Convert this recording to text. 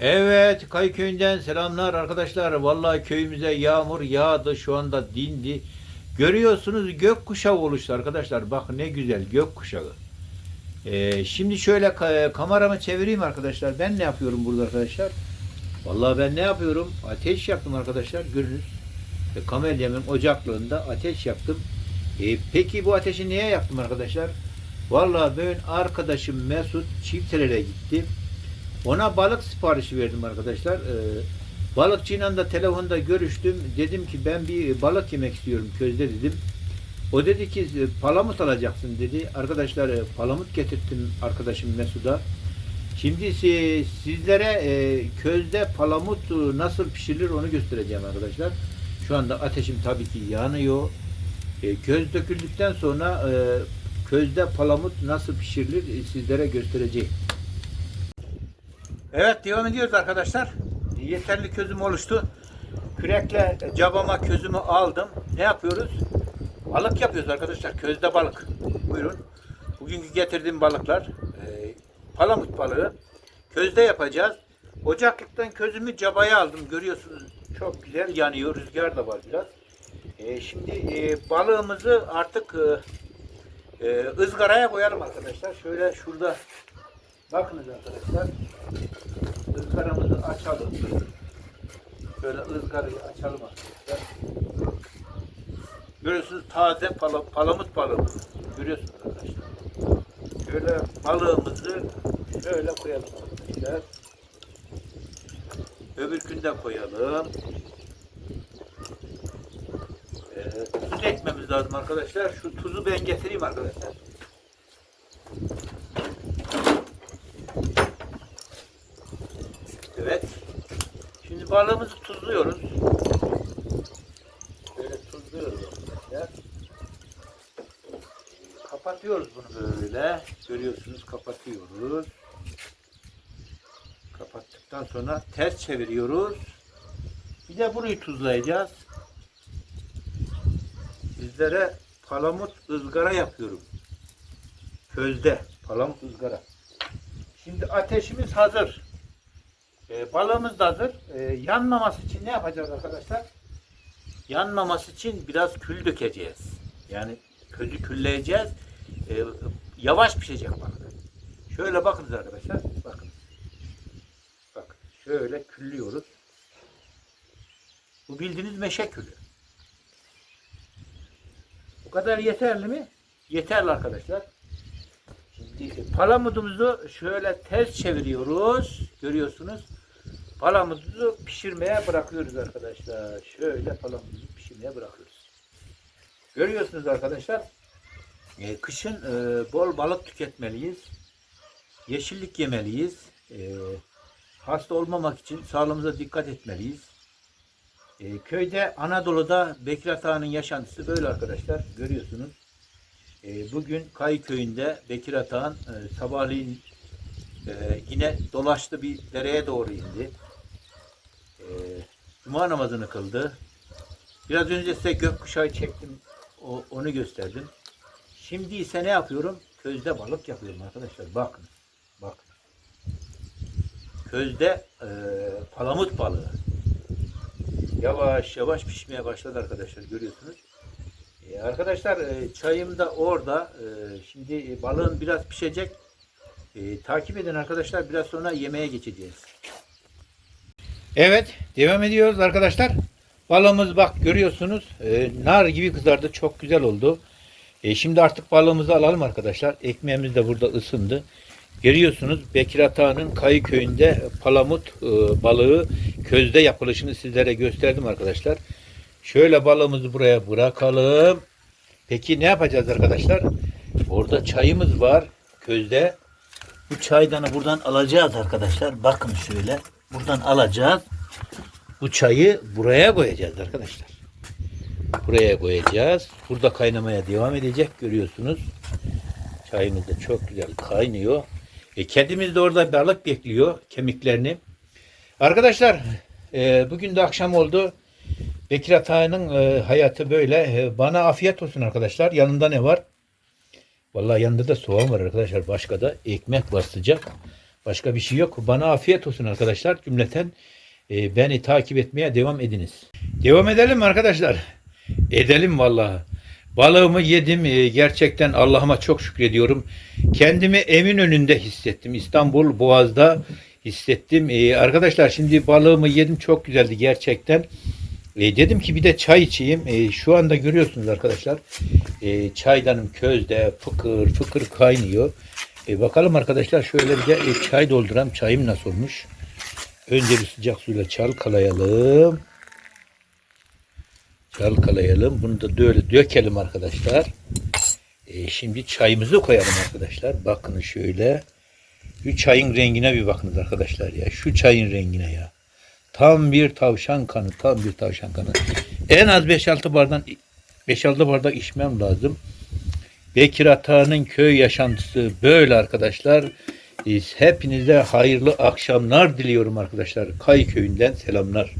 Evet Kayköy'ünden selamlar arkadaşlar. Vallahi köyümüze yağmur yağdı şu anda dindi. Görüyorsunuz gökkuşağı oluştu arkadaşlar. Bak ne güzel gökkuşağı. Ee, şimdi şöyle ka- kameramı çevireyim arkadaşlar. Ben ne yapıyorum burada arkadaşlar? Vallahi ben ne yapıyorum? Ateş yaktım arkadaşlar. Görünüz. E, kamelyamın ocaklığında ateş yaktım. E, peki bu ateşi niye yaktım arkadaşlar? Vallahi ben arkadaşım Mesut Çiftelere gitti. Ona balık siparişi verdim arkadaşlar. Ee, balıkçıyla da telefonda görüştüm. Dedim ki ben bir balık yemek istiyorum közde dedim. O dedi ki "E, palamut alacaksın dedi. Arkadaşlar e, palamut getirttim arkadaşım Mesut'a. Şimdi si- sizlere e, közde palamut e, nasıl pişirilir onu göstereceğim arkadaşlar. Şu anda ateşim tabii ki yanıyor. E, köz döküldükten sonra e, közde palamut nasıl pişirilir e, sizlere göstereceğim. Evet devam ediyoruz arkadaşlar. Yeterli közüm oluştu. Kürekle cabama közümü aldım. Ne yapıyoruz? Balık yapıyoruz arkadaşlar. Közde balık. Buyurun. Bugünkü getirdiğim balıklar e, palamut balığı. Közde yapacağız. Ocaklıktan közümü cabaya aldım. Görüyorsunuz çok güzel yanıyor. Rüzgar da var biraz. E, şimdi e, balığımızı artık e, e, ızgaraya koyalım arkadaşlar. Şöyle şurada bakınız arkadaşlar. Açalım. Böyle ızgarayı açalım arkadaşlar. Görüyorsunuz taze pala, palamut balığımız. Görüyorsunuz arkadaşlar. Şöyle balığımızı şöyle koyalım arkadaşlar. Öbürkünde koyalım. Ee, tuz ekmemiz lazım arkadaşlar. Şu tuzu ben getireyim arkadaşlar. Evet. Şimdi balığımızı tuzluyoruz. Böyle tuzluyoruz. Kapatıyoruz bunu böyle. Görüyorsunuz kapatıyoruz. Kapattıktan sonra ters çeviriyoruz. Bir de burayı tuzlayacağız. Sizlere palamut ızgara yapıyorum. Közde palamut ızgara. Şimdi ateşimiz hazır. E, balığımız da hazır. E, yanmaması için ne yapacağız arkadaşlar? Yanmaması için biraz kül dökeceğiz. Yani közü külleyeceğiz. E, yavaş pişecek balık. Şöyle bakınız arkadaşlar. Bakın. Bak. Şöyle küllüyoruz. Bu bildiğiniz meşe külü. Bu kadar yeterli mi? Yeterli arkadaşlar. Şimdi palamudumuzu şöyle ters çeviriyoruz. Görüyorsunuz. Palamudumuzu pişirmeye bırakıyoruz arkadaşlar. Şöyle palamudumuzu pişirmeye bırakıyoruz. Görüyorsunuz arkadaşlar. e, kışın e, bol balık tüketmeliyiz. Yeşillik yemeliyiz. E, hasta olmamak için sağlığımıza dikkat etmeliyiz. E, köyde Anadolu'da Bekir Ağa'nın yaşantısı böyle arkadaşlar. Görüyorsunuz. E, bugün Kay köyünde Bekir Atağan e, sabahleyin e, yine dolaştı bir dereye doğru indi. Cuma namazını kıldı. Biraz önce size gökkuşağı çektim. O, onu gösterdim. Şimdi ise ne yapıyorum? Közde balık yapıyorum arkadaşlar. Bakın. Bakın. Közde e, palamut balığı. Yavaş yavaş pişmeye başladı arkadaşlar. Görüyorsunuz. E, arkadaşlar e, çayım da orada. E, şimdi balığın biraz pişecek. E, takip edin arkadaşlar. Biraz sonra yemeğe geçeceğiz. Evet. Devam ediyoruz arkadaşlar. Balığımız bak görüyorsunuz. e, nar gibi kızardı. Çok güzel oldu. E, şimdi artık balığımızı alalım arkadaşlar. Ekmeğimiz de burada ısındı. Görüyorsunuz Bekir Atağan'ın Kayı köyünde palamut e, balığı közde yapılışını sizlere gösterdim arkadaşlar. Şöyle balığımızı buraya bırakalım. Peki ne yapacağız arkadaşlar? Orada çayımız var közde. Bu çaydanı buradan alacağız arkadaşlar. Bakın şöyle. Buradan alacağız. Bu çayı buraya koyacağız arkadaşlar. Buraya koyacağız. Burada kaynamaya devam edecek. Görüyorsunuz. Çayımız da çok güzel kaynıyor. E, kedimiz de orada balık bekliyor kemiklerini. Arkadaşlar e, bugün de akşam oldu. Bekir Atay'ın e, hayatı böyle. E, bana afiyet olsun arkadaşlar. Yanında ne var? Vallahi yanında da soğan var arkadaşlar. Başka da ekmek var sıcak. Başka bir şey yok. Bana afiyet olsun arkadaşlar. Cümleten e, beni takip etmeye devam ediniz. Devam edelim arkadaşlar. Edelim vallahi. Balığımı yedim. E, gerçekten Allah'ıma çok şükrediyorum. Kendimi emin önünde hissettim. İstanbul Boğaz'da hissettim. E, arkadaşlar şimdi balığımı yedim. Çok güzeldi gerçekten. E, dedim ki bir de çay içeyim. E, şu anda görüyorsunuz arkadaşlar. E, çaydanım közde fıkır fıkır kaynıyor. E, bakalım arkadaşlar şöyle bir e, çay dolduram. Çayım nasıl olmuş? Önce bir sıcak suyla çalkalayalım. Çalkalayalım. Bunu da böyle dökelim arkadaşlar. E, şimdi çayımızı koyalım arkadaşlar. Bakın şöyle. Şu çayın rengine bir bakınız arkadaşlar ya. Şu çayın rengine ya. Tam bir tavşan kanı. Tam bir tavşan kanı. En az 5-6 bardak 5-6 bardak içmem lazım. Bekir Atağan'ın köy yaşantısı böyle arkadaşlar. Hepinize hayırlı akşamlar diliyorum arkadaşlar. Kay köyünden selamlar.